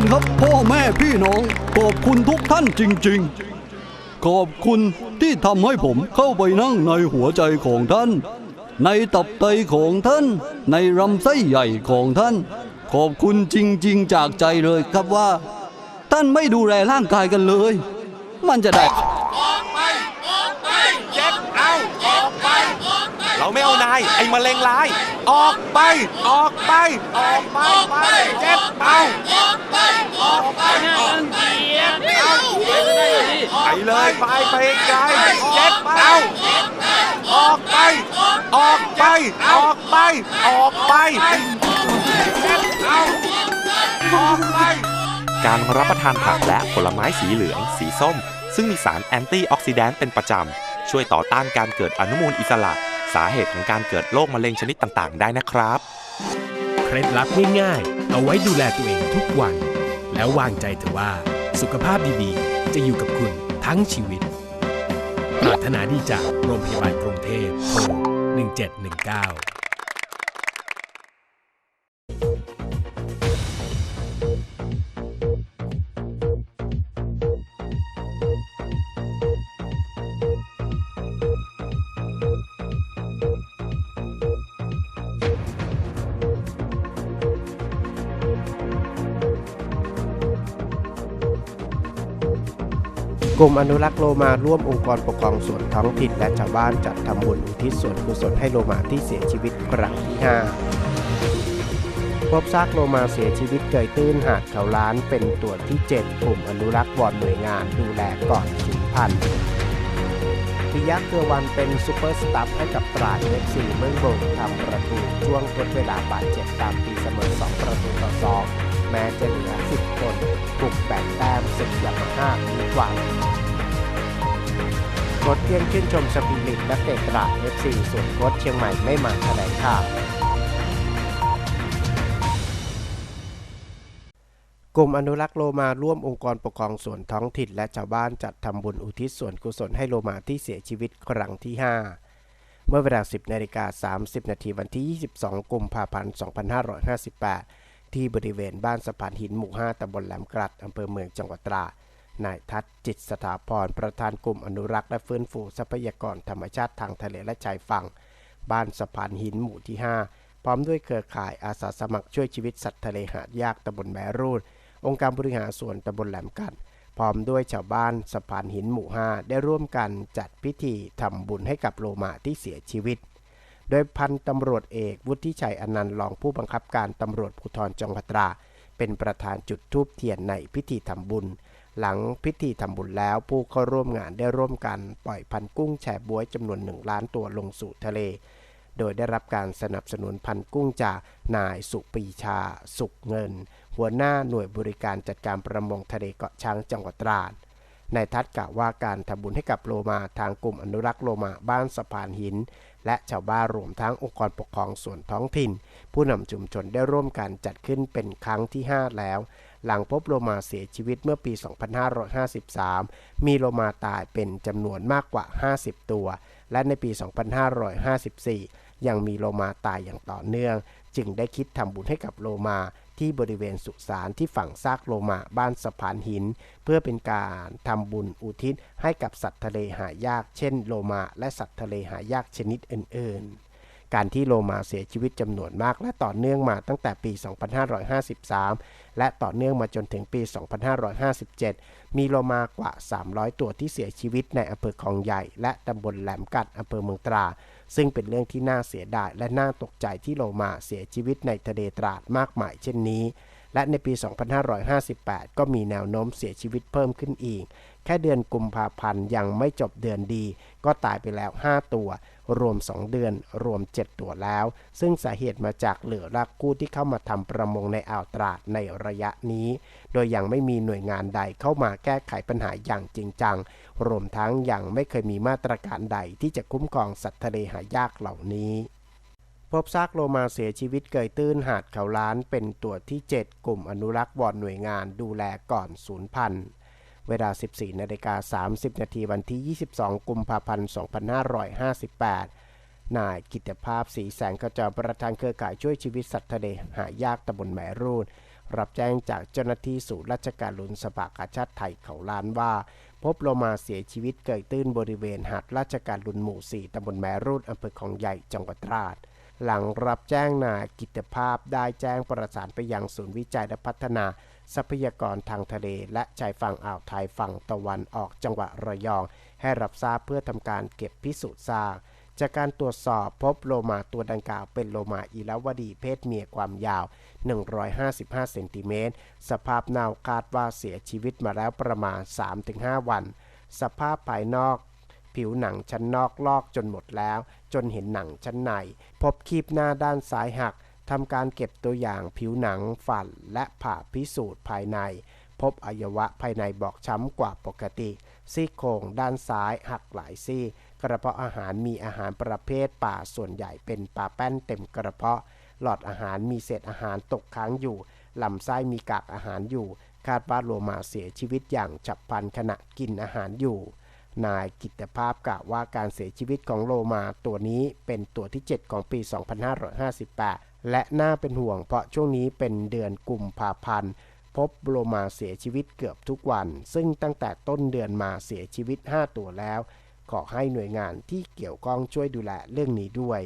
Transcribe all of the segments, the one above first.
คุณครับพ่อแม่พี่น้อง ขอบคุณทุกท่านจริง ๆ ขอบคุณที่ทำให้ผมเข้าไปนั่งในหัวใจของท่าน ในตับไตของท่าน ในลำไส้ใหญ่ของท่าน ขอบคุณจริง ๆ จากใจเลยครับว่า ท่านไม่ดูแลร่างกายกันเลย มันจะได้เราไม่เอานาย ไอ้มะเร็งร้าย ออกไป ออกไป ออกไป เจ็ดเอา ออกไปออกไปออกไปไปเลยไปไปไกลเจ็ดเอาออกไป ออกไป ออกไป ออกไปเจ็ดเอาออกไปการรับประทานผักและผลไม้สีเหลือง สีส้ม ซึ่งมีสารแอนตี้ออกซิแดนต์เป็นประจำ ช่วยต่อต้านการเกิดอนุมูลอิสระ สาเหตุของการเกิดโรคมะเร็งชนิดต่างๆ ได้นะครับ เคล็ดลับง่ายๆ เอาไว้ดูแลตัวเองทุกวัน แล้ววางใจเถอะว่า สุขภาพดีๆ จะอยู่กับคุณทั้งชีวิต ปรารถนาดีจากโรงพยาบาลกรุงเทพโทร1719 กลุ่มอนุรักษ์โลมาร่วมองค์กรปกครองส่วนท้องถิ่นและชาวบ้านจัดทำบุญอุทิศส่วนกุศลให้โลมาที่เสียชีวิตครั้งที่ 5 พบซากโลมาเสียชีวิตเกยตื้นหาดเขาล้านเป็นตัวที่ 7 กลุ่มอนุรักษ์วอนหน่วยงานดูแลก่อนสูญพันธุ์ปิยะเกือวันเป็นซูเปอร์สตัฟให้กับตราดเอฟซีเมืองบงทำประตูช่วงทดเวลาบาดเจ็บตามตีเสมอ 2 ประตูต่อ 2 แม้จะเหลือ 10 คนบุกแบ่งแต้มศึกยามาฮ่าดีกว่าโค้ชเที่ยงชื่นชมสปิริตนักเตะตราด FC ส่วนโค้ชเชียงใหม่ไม่มาแถลงข่าวกลุ่มอนุรักษ์โลมาร่วมองค์กรปกครองส่วนท้องถิ่นและชาวบ้านจัดทำบุญอุทิศส่วนกุศลให้โลมาที่เสียชีวิตครั้งที่ 5 เมื่อเวลา 10นาฬิกา30 นาทีวันที่ 22 กุมภาพันธ์ 2558 ที่บริเวณบ้านสะพานหินหมู่5ตำบลแหลมกรัดอำเภอเมืองจังหวัดตราดนายทัศจิตสถาพรประธานกลุ่มอนุรักษ์และฟื้นฟูทรัพยากรธรรมชาติทางทะเลและชายฝั่ง บ้านสะพานหินหมู่ที่ 5 พร้อมด้วยเครือข่ายอาสาสมัครช่วยชีวิตสัตว์ทะเลหาดยากตำบลแมรูด องค์การบริหารส่วนตำบลแหลมกันพร้อมด้วยชาวบ้านสะพานหินหมู่ 5 ได้ร่วมกันจัดพิธีทำบุญให้กับโลมาที่เสียชีวิต โดยพันตำรวจเอกวุฒิชัยอนันต์รองผู้บังคับการตำรวจภูธรจังหวัดตรา เป็นประธานจุดธูปเทียนในพิธีทำบุญ หลังพิธีทำบุญแล้วผู้เข้าร่วมงานได้ร่วมกัน ปล่อยพันกุ้งแฉบวยจำนวนหนึ่งล้านตัวลงสู่ทะเล โดยได้รับการสนับสนุนพันกุ้งจากนายสุปีชา สุขเงิน หัวหน้าหน่วยบริการจัดการประมงทะเลเกาะช้างจังหวัดตราด นายทัศน์กล่าวว่าการทำบุญให้กับโลมาทางกลุ่มอนุรักษ์โลมาบ้านสะพานหิน และชาวบ้านรวมทั้งองค์กรปกครองส่วนท้องถิ่น ผู้นำชุมชนได้ร่วมกันจัดขึ้นเป็นครั้งที่ 5 แล้ว หลังพบโลมาเสียชีวิตเมื่อปี 2553 มีโลมาตายเป็นจำนวนมากกว่า 50 ตัว และในปี 2554 ยังมีโลมาตายอย่างต่อเนื่อง จึงได้คิดทำบุญให้กับโลมา ที่บริเวณสุสานที่ฝั่งซากโลมาบ้านสะพานหิน เพื่อเป็นการทำบุญอุทิศให้กับสัตว์ทะเลหายากเช่นโลมาและสัตว์ทะเลหายากชนิดอื่นๆ การที่โลมาเสียชีวิตจำนวนมาก และต่อเนื่องมาตั้งแต่ปี 2553 และต่อเนื่องมาจนถึงปี 2557 มีโลมากว่า 300 ตัวที่เสียชีวิตในอำเภอคลองใหญ่ และตำบลแหลมกัดอำเภอเมืองตรา ซึ่งเป็นเรื่องที่น่าเสียดายและน่าตกใจที่โลมาเสียชีวิตในทะเลตราดมากมายเช่นนี้และในปี 2558 ก็มีแนวโน้มเสียชีวิตเพิ่มขึ้นอีก แค่เดือนกุมภาพันธ์ยังไม่จบเดือนดี ก็ตายไปแล้ว 5 ตัว รวม 2 เดือน รวม 7 ตัวแล้ว ซึ่งสาเหตุมาจากเหลือรักกู้ที่เข้ามาทำประมงในอ่าวตราดในระยะนี้ โดยยังไม่มีหน่วยงานใดเข้ามาแก้ไขปัญหาอย่างจริงจัง รวมทั้งยังไม่เคยมีมาตรการใดที่จะคุ้มครองสัตว์ทะเลหายากเหล่านี้พบซากโลมาเสียชีวิตเกยตื้นหาดเขาล้านเป็นตัวที่ 7 กลุ่มอนุรักษ์วอนหน่วยงานดูแลก่อนสูญพันธุ์ เวลา 14นาฬิกา30 นาทีวันที่ 22 กุมภาพันธ์ 2558 นายกิตภาพสีแสงขจรประธานเครือข่ายช่วยชีวิตสัตว์ทะเลหายากตำบลแหมรูด รับแจ้งจากเจ้าหน้าที่ศูนย์ราชการลุนสภากาชาติไทยเขาล้านว่า พบโลมาเสียชีวิตเกยตื้นบริเวณหาดราชการลุนหมู่ 4ตำบลแมรูดอำเภอของใหญ่จังหวัดตราดหลังรับแจ้งนายกิตภาพได้แจ้งประสานไปยังศูนย์วิจัยและพัฒนา ทรัพยากรทางทะเล และชายฝั่งอ่าวไทยฝั่งตะวันออกจังหวัดระยอง ให้รับทราบเพื่อทำการเก็บพิสูจน์ทราบจากการตรวจสอบพบโลมาตัวดังกล่าวเป็นโลมาอีลาวดีเพศเมียความยาว 155 เซนติเมตร สภาพเน่าคาดว่าเสียชีวิตมาแล้วประมาณ 3-5 วัน สภาพภายนอก ผิวหนังชั้นนอกลอกจนหมดแล้ว จนเห็นหนังชั้นใน พบคีบหน้าด้านซ้ายหัก ทำการเก็บตัวอย่างผิวหนังฝันและผ่าพิสูจน์ภายใน พบอวัยวะภายในบอบช้ำกว่าปกติ ซี่โครงด้านซ้ายหักหลายซี่ กระเพาะอาหารมีอาหารประเภทป่าส่วนใหญ่เป็นปลาแป้นเต็มกระเพาะ หลอดอาหารมีเศษอาหารตกค้างอยู่ลำไส้มีกากอาหารอยู่ คาดว่าโลมาเสียชีวิตอย่างฉับพลันขณะกินอาหารอยู่ นายกิตภาพกล่าวว่าการเสียชีวิตของโลมาตัวนี้เป็นตัวที่ 7 ของปี 2558 และน่าเป็นห่วงเพราะช่วงนี้เป็นเดือนกุมภาพันธ์ พบโลมาเสียชีวิตเกือบทุกวัน ซึ่งตั้งแต่ต้นเดือนมาเสียชีวิต 5 ตัวแล้ว ขอให้หน่วยงานที่เกี่ยวข้องช่วยดูแลเรื่องนี้ด้วย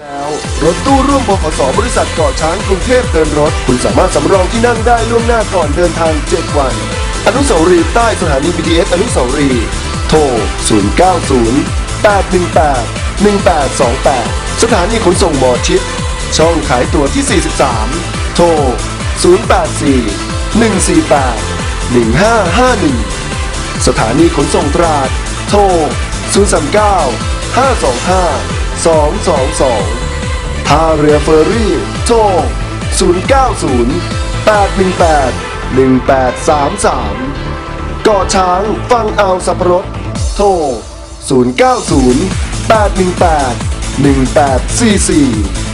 แล้วรถตู้ร่วมบขสบริษัทเกาะช้างกรุงเทพเดินรถ คุณสามารถสำรองที่นั่งได้ล่วงหน้าก่อนเดินทาง 7 วัน อนุสาวรีย์ใต้สถานี BTS อนุสาวรีย์โทร 090 818 1828 สถานีขนส่งหมอชิด ช่องขายตั๋วที่ 43 โทร 084 148 1551 สถานีขนส่งตราด โทร 039 525 222 ท่าเรือเฟอร์รี่ โทร 090 818 1833 ก่อช้างฟังเอาสับปะรดโทร 090 818 1844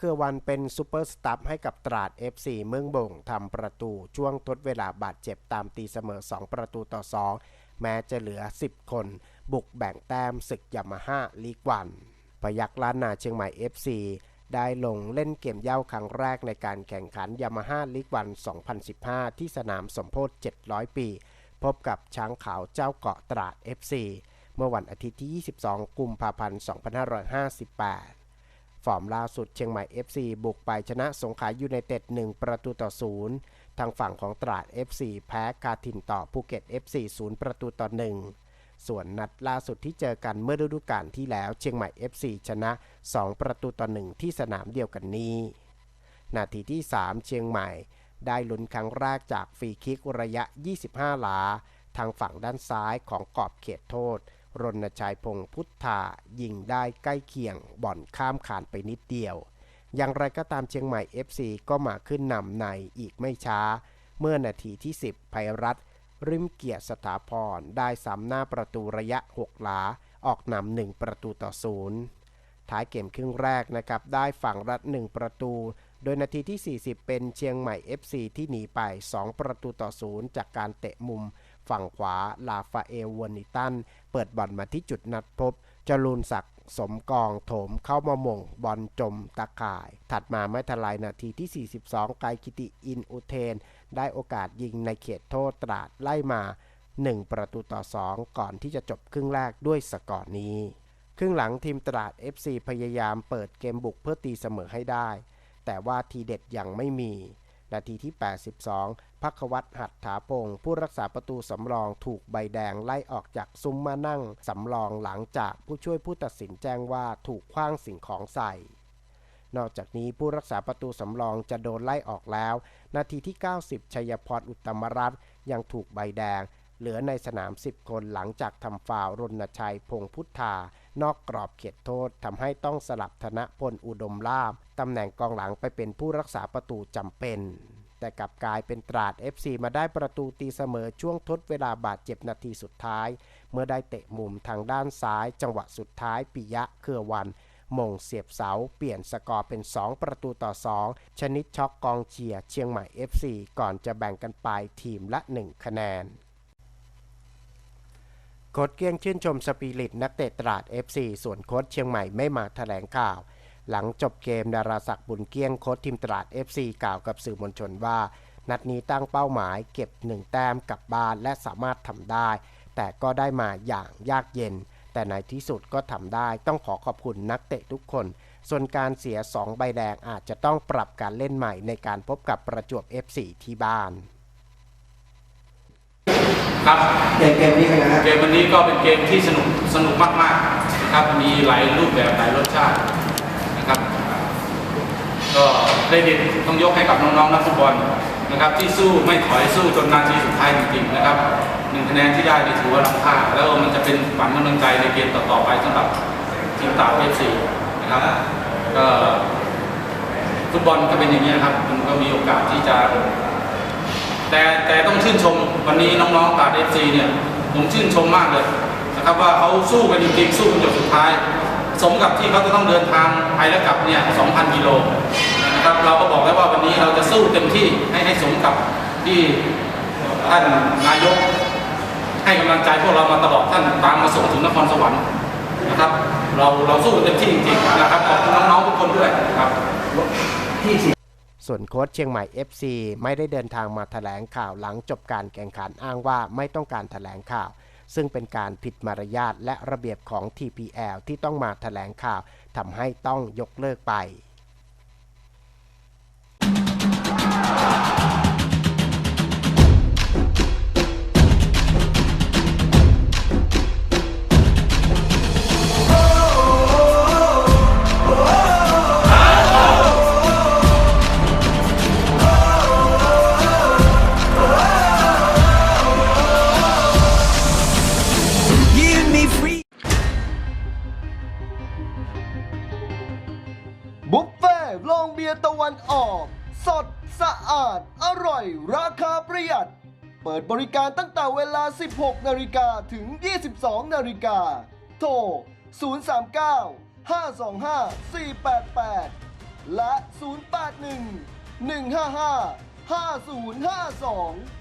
เครือวันเป็นซูเปอร์สตัฟให้กับตราด FC เมืองบ่งทำประตูช่วงทดเวลาบาดเจ็บตามตีเสมอ 2 ประตูต่อ 2 แม้จะเหลือ 10 คน บุกแบ่งแต้มศึกยามาฮ่าลีกวันปยักล้านนาเชียงใหม่ FC ได้ลงเล่นเกมเย่าครั้งแรกในการแข่งขันยามาฮ่าลีกวัน 2015 ที่สนามสมโพธิ700 ปี พบกับช้างขาวเจ้าเกาะตราด FC เมื่อวันอาทิตย์ที่ 22 กุมภาพันธ์ 2558 ฟอร์มล่าสุดเชียงใหม่ FC บุกไปชนะสงขลายูไนเต็ด 1 ประตูต่อ 0 ทางฝั่งของตราด FC แพ้กาถิ่นต่อภูเก็ต FC 0 ประตูต่อ 1 ส่วนนัดล่าสุดที่เจอกันเมื่อฤดูกาลที่แล้วเชียงใหม่ FC ชนะ 2 ประตูต่อ 1 ที่สนามเดียวกันนี้ นาทีที่ 3 เชียงใหม่ ได้ลุ้นครั้งแรกจากฟรีคิกระยะ 25 หลา ทางฝั่งด้านซ้ายของกรอบเขตโทษ รณชัยพงษ์พุทธายิงได้ใกล้เคียงบ่อนข้ามคานไปนิดเดียว อย่างไรก็ตามเชียงใหม่ FC ก็มาขึ้นนำในอีกไม่ช้า เมื่อนาทีที่ 10ภัยรัฐ ริมเกียรติสถาพรได้ซ้ำหน้าประตูระยะ 6 หลา ออกนำหนึ่งประตูต่อศูนย์ท้ายเกมครึ่งแรกนะครับ ได้ฝั่งรัฐ 1 ประตู โดยนาทีที่ 40 เป็นเชียงใหม่ FC ที่หนีไป 2 ประตูต่อศูนย์จากการเตะมุม ฝั่งขวาลาฟาเอลวอนิตัน เปิดบอลมาที่จุดนัดพบ จรูนศักดิ์สมกองโถมเข้ามามงบอลจมตะข่าย ถัดมาไม่ทันไรนาทีที่ 42 ไกรกิติอินอุเทน ได้โอกาสยิงในเขตโทษตราดไล่มา 1 ประตูต่อ 2 ก่อนที่จะจบครึ่งแรกด้วยสกอร์นี้ ครึ่งหลังทีมตราด FC พยายามเปิดเกมบุกเพื่อตีเสมอให้ได้ แต่ว่าทีเด็ดยังไม่มี นาทีที่ 82 พักวัตหัตถาพงศ์ผู้รักษาประตูสำรองถูกใบแดงไล่ออกจากซุ้มมานั่งสำรองหลังจากผู้ช่วยผู้ตัดสินแจ้งว่าถูกคว้างสิ่งของใส่ นอกจากนี้ผู้รักษาประตูสำรองจะโดนไล่ออกแล้ว นาทีที่ 90 ชัยพรอุตมรัตน์ยังถูกใบแดง เหลือในสนาม 10 คนหลังจากทำฟาวรณชัยพงพุทธานอกกรอบเขตโทษทำให้ต้องสลับธนพลอุดมลาบตำแหน่งกองหลังไปเป็นผู้รักษาประตูจำเป็น แต่กลับกลายเป็นตราด FC มาได้ประตูตีเสมอช่วงทดเวลาบาดเจ็บนาทีสุดท้าย เมื่อได้เตะมุมทางด้านซ้าย จังหวะสุดท้ายปิยะเครือวันมงเสียบเสา เปลี่ยนสกอร์เป็น 2 ประตูต่อ 2 ชนิดช็อกกองเชียร์เชียงใหม่ FC ก่อนจะแบ่งกันไปทีมละ 1 คะแนนโค้ชเกียงชื่นชมสปิริตนักเตะตราด FC ส่วนโค้ชเชียงใหม่ไม่มาแถลงข่าว หลังจบเกมดาราศักดิ์บุญเกี้ยงโค้ชทีมตราด FC กล่าวกับสื่อมวลชนว่า นัดนี้ตั้งเป้าหมายเก็บ 1 แต้มกลับบ้านและสามารถทำได้ แต่ก็ได้มาอย่างยากเย็น แต่ในที่สุดก็ทำได้ต้องขอขอบคุณนักเตะทุกคน ส่วนการเสีย 2 ใบแดงอาจจะต้องปรับการเล่นใหม่ในการพบกับประจวบ FC ที่บ้านครับเกมเกมนี้เป็นไงครับเกมวันนี้ก็เป็นเกมที่สนุกสนุกมากๆนะครับมีหลายรูปแบบหลายรสชาติ นะครับ ก็ได้ด่นต้องยกให้กับน้องๆนักฟุตบอลนะครับ ที่สู้ไม่ถอยสู้จนนาทีสุดท้ายจริงๆนะครับหนึ่งคะแนนที่ได้นี่ถือว่าล้ำค่า แล้วมันจะเป็นฝันกำลังใจในเกมต่อๆไปสำหรับทีมตาเอฟซีนะครับก็ฟุตบอลก็เป็นอย่างนี้นะครับมันก็มีโอกาสที่จะ แต่แต่ต้องชื่นชมวันนี้น้องๆตาเอฟซีเนี่ยผมชื่นชมมากเลยนะครับว่าเขาสู้กันจริงๆสู้กันจนสุดท้าย สมกับที่เขาจะต้องเดินทางไปและกลับเนี่ย2,000 กิโลนะครับ เราก็บอกแล้วว่าวันนี้เราจะสู้เต็มที่ให้ให้สมกับที่ท่านนายก ให้กำลังใจพวกเรามาตลอดท่านตามมาส่งถึงนครสวรรค์นะครับ เราเราสู้กันเต็มที่จริงๆนะครับขอบคุณน้องๆทุกคนด้วยครับส่วนโค้ชเชียงใหม่ FC ไม่ได้เดินทางมาแถลงข่าวหลังจบการแข่งขันอ้างว่าไม่ต้องการแถลงข่าว ซึ่งเป็นการผิดมารยาทและระเบียบของ TPL ที่ต้องมาแถลงข่าวทำให้ต้องยกเลิกไป นาฬิกาถึง 22 นาฬิกา โทร 039 525 488 และ 081 155 5052